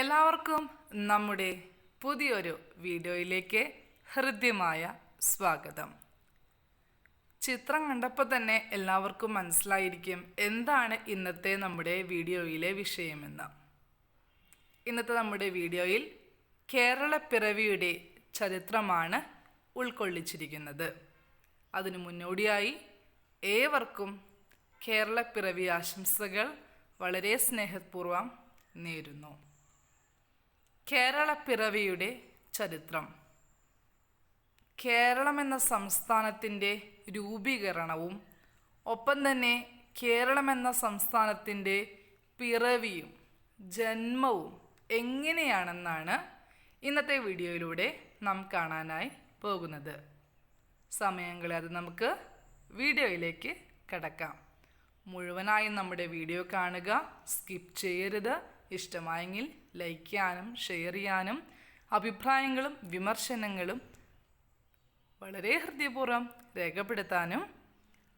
എല്ലാവർക്കും നമ്മുടെ പുതിയൊരു വീഡിയോയിലേക്ക് ഹൃദ്യമായ സ്വാഗതം. ചിത്രം കണ്ടപ്പോൾ തന്നെ എല്ലാവർക്കും മനസ്സിലായിരിക്കും എന്താണ് ഇന്നത്തെ നമ്മുടെ വീഡിയോയിലെ വിഷയമെന്ന്. ഇന്നത്തെ നമ്മുടെ വീഡിയോയിൽ കേരളപ്പിറവിയുടെ ചരിത്രമാണ് ഉൾക്കൊള്ളിച്ചിരിക്കുന്നത്. അതിനു മുന്നോടിയായി ഏവർക്കും കേരളപ്പിറവി ആശംസകൾ വളരെ സ്നേഹപൂർവം നേരുന്നു. കേരളപ്പിറവിയുടെ ചരിത്രം. കേരളം എന്ന സംസ്ഥാനത്തിന്റെ രൂപീകരണവും ഒപ്പം തന്നെ കേരളം എന്ന സംസ്ഥാനത്തിന്റെ പിറവിയും ജന്മവും എങ്ങനെയാണെന്നാണ് ഇന്നത്തെ വീഡിയോയിലൂടെ നാം കാണാനായി പോകുന്നത്. സമയങ്ങളെ അത് നമുക്ക് വീഡിയോയിലേക്ക് കിടക്കാം. മുഴുവനായും നമ്മുടെ വീഡിയോ കാണുക സ്കിപ്പ് ചെയ്യരുത്. ഇഷ്ടമായെങ്കിൽ ലൈക്ക് ചെയ്യാനും ഷെയർ ചെയ്യാനും അഭിപ്രായങ്ങളും വിമർശനങ്ങളും വളരെ ഹൃദയപൂർവം രേഖപ്പെടുത്താനും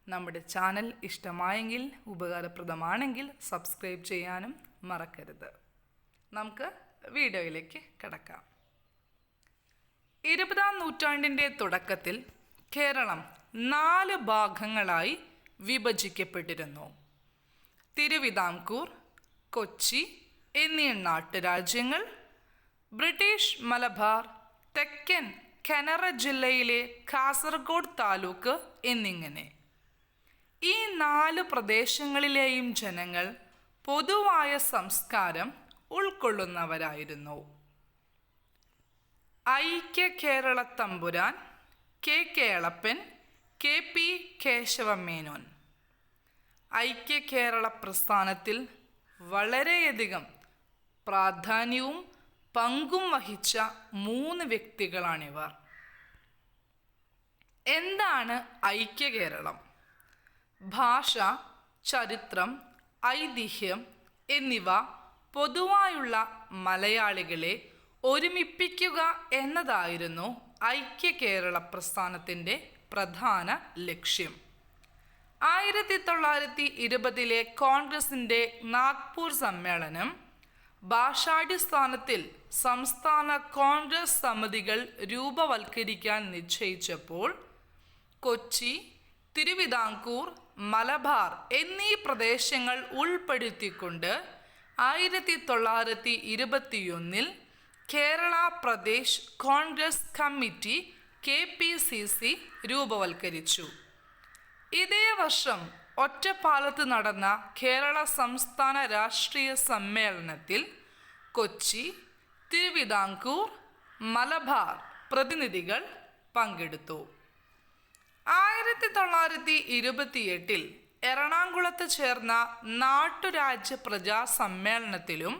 നമ്മുടെ ചാനൽ ഇഷ്ടമായെങ്കിൽ ഉപകാരപ്രദമാണെങ്കിൽ സബ്സ്ക്രൈബ് ചെയ്യാനും മറക്കരുത്. നമുക്ക് വീഡിയോയിലേക്ക് കിടക്കാം. ഇരുപതാം നൂറ്റാണ്ടിന്റെ തുടക്കത്തിൽ കേരളം നാല് ഭാഗങ്ങളായി വിഭജിക്കപ്പെട്ടിരുന്നു. തിരുവിതാംകൂർ കൊച്ചി എന്നീ നാട്ടുരാജ്യങ്ങൾ ബ്രിട്ടീഷ് മലബാർ തെക്കൻ കനറ ജില്ലയിലെ കാസർഗോഡ് താലൂക്ക് എന്നിങ്ങനെ. ഈ നാല് പ്രദേശങ്ങളിലെയും ജനങ്ങൾ പൊതുവായ സംസ്കാരം ഉൾക്കൊള്ളുന്നവരായിരുന്നു. ഐക്യ Kerala Thampuran K Kelappan K P Kesavamenon. ഐക്യ കേരള പ്രസ്ഥാനത്തിൽ വളരെയധികം പ്രാധാന്യവും പങ്കും വഹിച്ച മൂന്ന് വ്യക്തികളാണിവർ. എന്താണ് ഐക്യ കേരളം ഭാഷ ചരിത്രം ഐതിഹ്യം എന്നിവ പൊതുവായുള്ള മലയാളികളെ ഒരുമിപ്പിക്കുക എന്നതായിരുന്നു ഐക്യ കേരള പ്രസ്ഥാനത്തിന്റെ പ്രധാന ലക്ഷ്യം. ആയിരത്തി തൊള്ളായിരത്തി ഇരുപതിലെ കോൺഗ്രസിന്റെ നാഗ്പൂർ സമ്മേളനം ഭാഷാടിസ്ഥാനത്തിൽ സംസ്ഥാന കോൺഗ്രസ് സമിതികൾ രൂപവൽക്കരിക്കാൻ നിശ്ചയിച്ചപ്പോൾ കൊച്ചി തിരുവിതാംകൂർ മലബാർ എന്നീ പ്രദേശങ്ങൾ ഉൾപ്പെടുത്തിക്കൊണ്ട് ആയിരത്തി തൊള്ളായിരത്തി ഇരുപത്തിയൊന്നിൽ Kerala Pradesh Congress committee K P C C രൂപവൽക്കരിച്ചു. ഇതേ വർഷം ഒറ്റപ്പാലത്ത് നടന്ന കേരള സംസ്ഥാന രാഷ്ട്രീയ സമ്മേളനത്തിൽ കൊച്ചി തിരുവിതാംകൂർ മലബാർ പ്രതിനിധികൾ പങ്കെടുത്തു. ആയിരത്തി തൊള്ളായിരത്തി ഇരുപത്തിയെട്ടിൽ എറണാകുളത്ത് ചേർന്ന നാട്ടുരാജ്യ പ്രജാ സമ്മേളനത്തിലും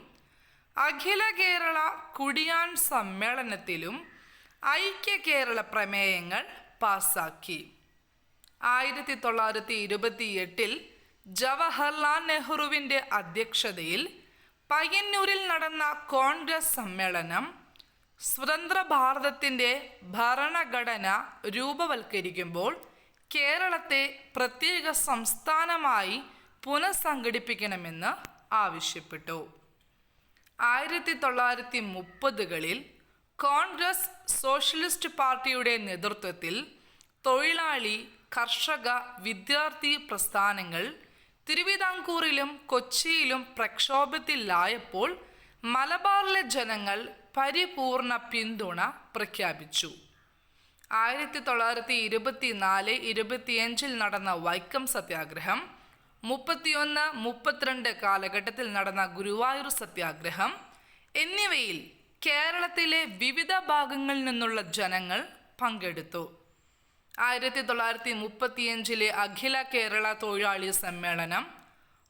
അഖില കേരള കുടിയാൻ സമ്മേളനത്തിലും ഐക്യ കേരള പ്രമേയങ്ങൾ പാസാക്കി. ആയിരത്തി തൊള്ളായിരത്തി ഇരുപത്തി എട്ടിൽ ജവഹർലാൽ നെഹ്റുവിന്റെ അധ്യക്ഷതയിൽ പയ്യന്നൂരിൽ നടന്ന കോൺഗ്രസ് സമ്മേളനം സ്വതന്ത്ര ഭാരതത്തിന്റെ ഭരണഘടന രൂപവൽക്കരിക്കുമ്പോൾ കേരളത്തെ പ്രത്യേക സംസ്ഥാനമായി പുനഃസംഘടിപ്പിക്കണമെന്ന് ആവശ്യപ്പെട്ടു. ആയിരത്തി തൊള്ളായിരത്തി മുപ്പതുകളിൽ കോൺഗ്രസ് സോഷ്യലിസ്റ്റ് പാർട്ടിയുടെ നേതൃത്വത്തിൽ തൊഴിലാളി കർഷക വിദ്യാർത്ഥി പ്രസ്ഥാനങ്ങൾ തിരുവിതാംകൂറിലും കൊച്ചിയിലും പ്രക്ഷോഭത്തിലായപ്പോൾ മലബാറിലെ ജനങ്ങൾ പരിപൂർണ പിന്തുണ പ്രഖ്യാപിച്ചു. ആയിരത്തി തൊള്ളായിരത്തി ഇരുപത്തിനാല് ഇരുപത്തിയഞ്ചിൽ നടന്ന വൈക്കം സത്യാഗ്രഹം മുപ്പത്തിയൊന്ന് മുപ്പത്തിരണ്ട് കാലഘട്ടത്തിൽ നടന്ന ഗുരുവായൂർ സത്യാഗ്രഹം എന്നിവയിൽ കേരളത്തിലെ വിവിധ ഭാഗങ്ങളിൽ നിന്നുള്ള ജനങ്ങൾ പങ്കെടുത്തു. ആയിരത്തി തൊള്ളായിരത്തി മുപ്പത്തിയഞ്ചിലെ അഖില കേരള തൊഴിലാളി സമ്മേളനം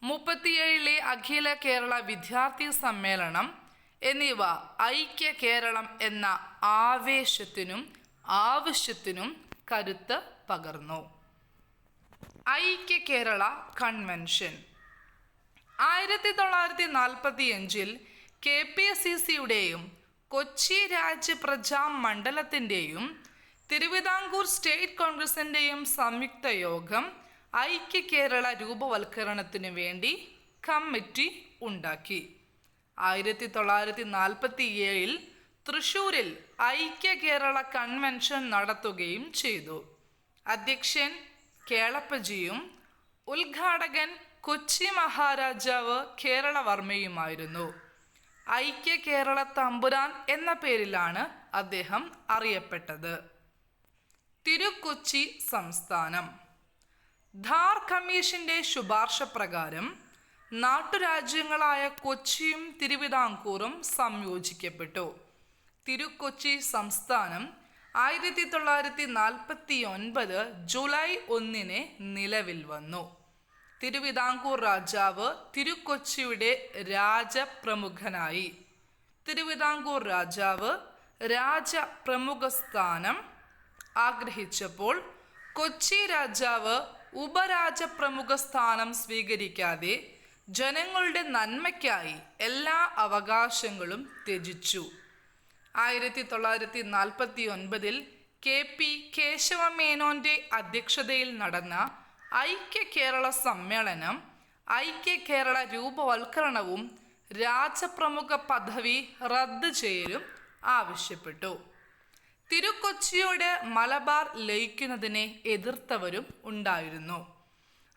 മുപ്പത്തിയേഴിലെ അഖില കേരള വിദ്യാർത്ഥി സമ്മേളനം എന്നിവ ഐക്യ കേരളം എന്ന ആവേശത്തിനും ആവശ്യത്തിനും കരുത്ത് പകർന്നു. ഐക്യ കേരള കൺവെൻഷൻ. ആയിരത്തി തൊള്ളായിരത്തി നാൽപ്പത്തി അഞ്ചിൽ കെ പി സി സിയുടെയും കൊച്ചി രാജ്യ പ്രജാ മണ്ഡലത്തിന്റെയും തിരുവിതാംകൂർ സ്റ്റേറ്റ് കോൺഗ്രസിന്റെയും സംയുക്ത യോഗം ഐക്യ കേരള രൂപവൽക്കരണത്തിനു വേണ്ടി കമ്മിറ്റി ഉണ്ടാക്കി. ആയിരത്തി തൊള്ളായിരത്തി നാൽപ്പത്തി ഏഴിൽ തൃശൂരിൽ ഐക്യ കേരള കൺവെൻഷൻ നടത്തുകയും ചെയ്തു. അധ്യക്ഷൻ കേളപ്പജിയും ഉദ്ഘാടകൻ കൊച്ചി മഹാരാജാവ് കേരളവർമ്മയുമായിരുന്നു. ഐക്യ കേരള തമ്പുരാൻ എന്ന പേരിലാണ് അദ്ദേഹം അറിയപ്പെട്ടത്. തിരുക്കൊച്ചി സംസ്ഥാനം. ധാർ കമ്മീഷന്റെ ശുപാർശ പ്രകാരം നാട്ടുരാജ്യങ്ങളായ കൊച്ചിയും തിരുവിതാംകൂറും സംയോജിക്കപ്പെട്ടു. തിരുക്കൊച്ചി സംസ്ഥാനം ആയിരത്തി തൊള്ളായിരത്തി നാൽപ്പത്തി ഒൻപത് ജൂലൈ ഒന്നിന് നിലവിൽ വന്നു. തിരുവിതാംകൂർ രാജാവ് തിരുക്കൊച്ചിയുടെ രാജപ്രമുഖനായി. തിരുവിതാംകൂർ രാജാവ് രാജപ്രമുഖ സ്ഥാനം ആഗ്രഹിച്ചപ്പോൾ കൊച്ചി രാജാവ് ഉപരാജപ്രമുഖ സ്ഥാനം സ്വീകരിക്കാതെ ജനങ്ങളുടെ നന്മയ്ക്കായി എല്ലാ അവകാശങ്ങളും ത്യജിച്ചു. ആയിരത്തി തൊള്ളായിരത്തി നാൽപ്പത്തി ഒൻപതിൽ കെ പി കേശവമേനോന്റെ അധ്യക്ഷതയിൽ നടന്ന ഐക്യ കേരള സമ്മേളനം ഐക്യ കേരള രൂപവൽക്കരണവും രാജപ്രമുഖ പദവി റദ്ദ് ചെയ്യലും ആവശ്യപ്പെട്ടു. തിരുക്കൊച്ചിയോട് മലബാർ ലയിക്കുന്നതിനെ എതിർത്തവരും ഉണ്ടായിരുന്നു.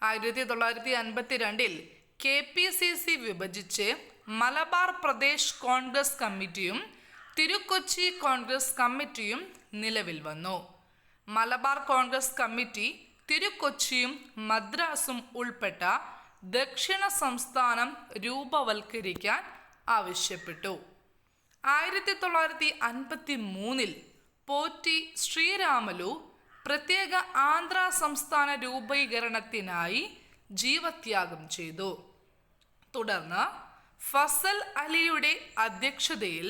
ആയിരത്തി തൊള്ളായിരത്തി അൻപത്തി രണ്ടിൽ കെ പി സി സി വിഭജിച്ച് മലബാർ പ്രദേശ് കോൺഗ്രസ് കമ്മിറ്റിയും തിരുക്കൊച്ചി കോൺഗ്രസ് കമ്മിറ്റിയും നിലവിൽ വന്നു. മലബാർ കോൺഗ്രസ് കമ്മിറ്റി തിരുക്കൊച്ചിയും മദ്രാസും ഉൾപ്പെട്ട ദക്ഷിണ സംസ്ഥാനം രൂപവൽക്കരിക്കാൻ ആവശ്യപ്പെട്ടു. ആയിരത്തി തൊള്ളായിരത്തി അൻപത്തി മൂന്നിൽ പോറ്റി ശ്രീരാമലു പ്രത്യേക ആന്ധ്ര സംസ്ഥാന രൂപീകരണത്തിനായി ജീവത്യാഗം ചെയ്തു. തുടർന്ന് ഫസൽ അലിയുടെ അധ്യക്ഷതയിൽ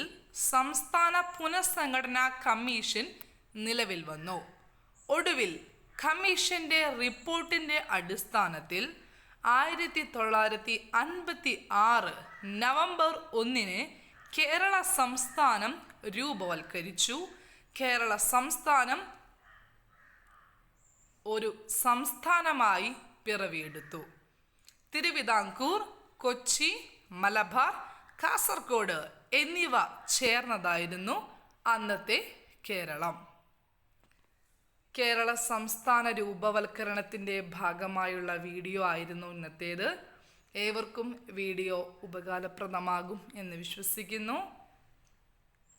സംസ്ഥാന പുനഃസംഘടനാ കമ്മീഷൻ നിലവിൽ വന്നു. ഒടുവിൽ കമ്മീഷന്റെ റിപ്പോർട്ടിന്റെ അടിസ്ഥാനത്തിൽ ആയിരത്തി തൊള്ളായിരത്തി അൻപത്തി ആറ് നവംബർ ഒന്നിന് കേരള സംസ്ഥാനം രൂപവൽക്കരിച്ചു കേരള സംസ്ഥാനം ഒരു സംസ്ഥാനമായി പിറവിയെടുത്തു. തിരുവിതാംകൂർ കൊച്ചി മലബാർ കാസർഗോഡ് എന്നിവ ചേർന്നതായിരുന്നു അന്നത്തെ കേരളം. കേരള സംസ്ഥാന രൂപവൽക്കരണത്തിന്റെ ഭാഗമായുള്ള വീഡിയോ ആയിരുന്നു ഇന്നത്തേത്. ഏവർക്കും വീഡിയോ ഉപകാരപ്രദമാകും എന്ന് വിശ്വസിക്കുന്നു.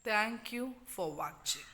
Thank you for watching.